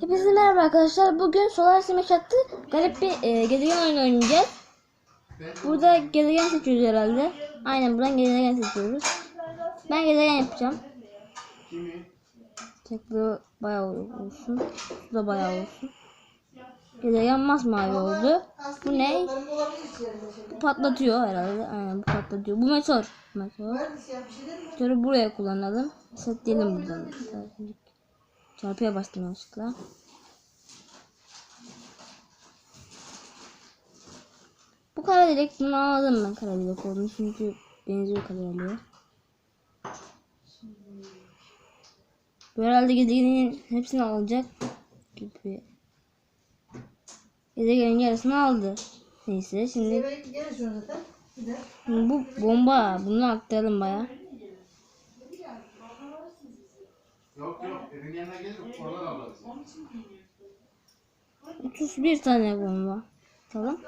Hepinize merhaba arkadaşlar. Bugün Solar Smash attı. Garip bir e, gezegen oyunu oynayacağız. Burada gezegen seçiyoruz herhalde. Aynen buradan gezegen seçiyoruz. Ben gezegen yapacağım. Tekli bayağı olsun. Su da bayağı olsun. Gezegen masmavi oldu. Bu ne? Bu patlatıyor herhalde. Aynen bu patlatıyor. Bu meteor. Meteor. Meteoru buraya kullanalım. Setleyelim buradan. Çarpıya bastım yanlışlıkla. Bu kara delik bunu anladım ben kara delik olduğunu çünkü benziyor kara deliğe. Bu herhalde gezegenin hepsini alacak gibi. Gezegenin yarısını aldı. Neyse şimdi bu bomba bunu aktaralım baya. Yok yok evin yanına gelip oradan alırız. 31 tane bomba. Tamam.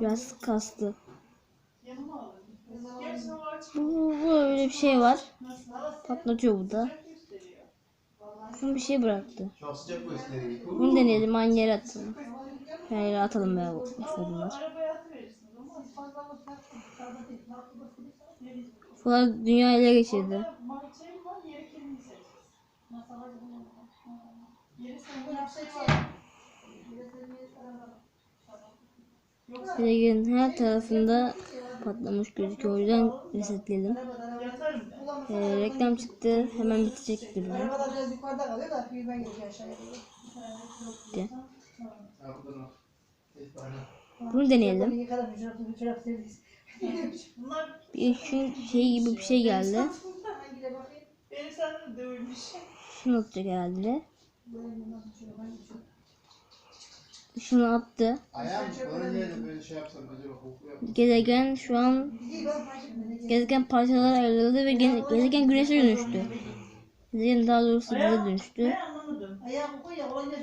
Biraz kastı. Bu, bu böyle bir şey var. Patlatıyor bu da. Şunu bir şey bıraktı. Çok sıcak bu ileri. Bunu deneyelim aynı yere atalım. Her yere atalım be bu bunlar. Bunlar dünya ele geçirdi. Gezegenin her tarafında patlamış gözüküyor. O yüzden resetleyelim. Ee, reklam çıktı. Hemen aşağıya doğru. Bitti. Bunu deneyelim. Bir şu şey gibi bir şey geldi. Şunu hangi çorap? Şunu attı. Şey. Gezegen şu an gezegen parçalara ayrıldı ve ge- gezegen güneşe dönüştü. Gezegen daha doğrusu bize dönüştü.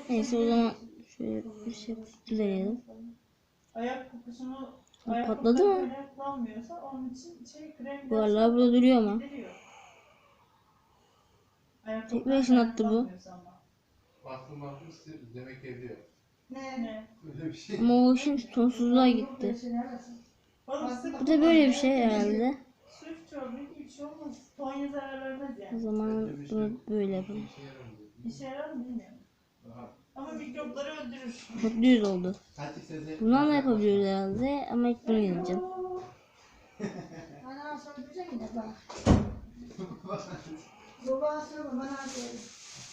Neyse o zaman şöyle bir şey deneyelim. Ayak kokusunu patladı mı? için şey krem Bu arada burada duruyor ama. kokusu ışın attı bu. baktım size demek evde yok. Ne? Ne? Öyle bir şey. Ama o işin sonsuzluğa gitti. Şey Bu da böyle bir şey herhalde. Sırf çorba şey olmaz. Tonya zarar vermez O yani. zaman bunu böyle yapalım. Şey. İşe yarar mı bilmiyorum. Ama mikropları öldürür. Mutluyuz oldu. Hadi size. Bundan da yapabiliyoruz herhalde ama ilk bunu deneyeceğim. Ana söyleyecek yine bak. Baba söyleme, bana söyle.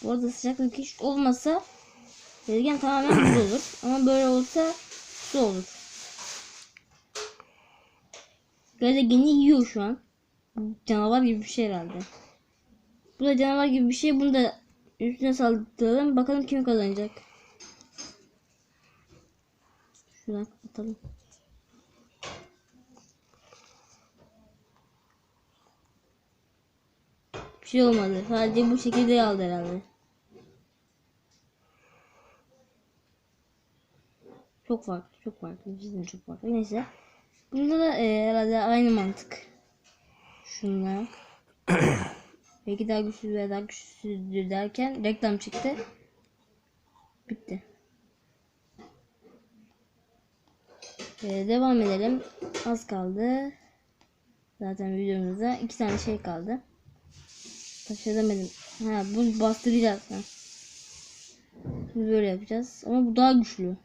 Bu arada sıcaklık hiç olmasa gezegen tamamen buz olur. Ama böyle olsa su olur. Gezegeni yiyor şu an. Canavar gibi bir şey herhalde. Bu da canavar gibi bir şey. Bunu da üstüne saldıralım. Bakalım kim kazanacak. Şuradan kapatalım. Bir şey olmadı. Sadece bu şekilde aldı herhalde. Çok farklı, çok farklı. Cidden çok farklı. Neyse. Bunda da e, herhalde aynı mantık. Şunlar. Belki daha güçlü veya daha güçsüzdür derken reklam çıktı. Bitti. E, devam edelim. Az kaldı. Zaten videomuzda iki tane şey kaldı. Taşıyamadım. Ha bunu bastıracağız. Ha. Şimdi böyle yapacağız. Ama bu daha güçlü.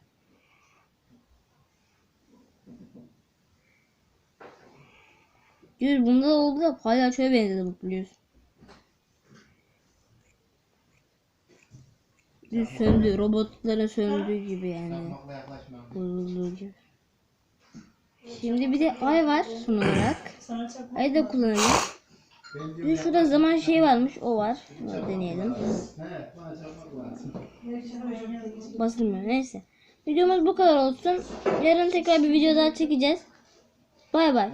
Yüz bunda da oldu da şöyle benzedi bu biliyorsun. Yüz söndü. Robotların söndüğü gibi yani. Bozulduğu gibi. Şimdi bir de ay var son olarak. Ayı da kullanalım. Bir şurada zaman şey varmış. O var. Bunu deneyelim. Basılmıyor. Neyse. Videomuz bu kadar olsun. Yarın tekrar bir video daha çekeceğiz. Bay bay.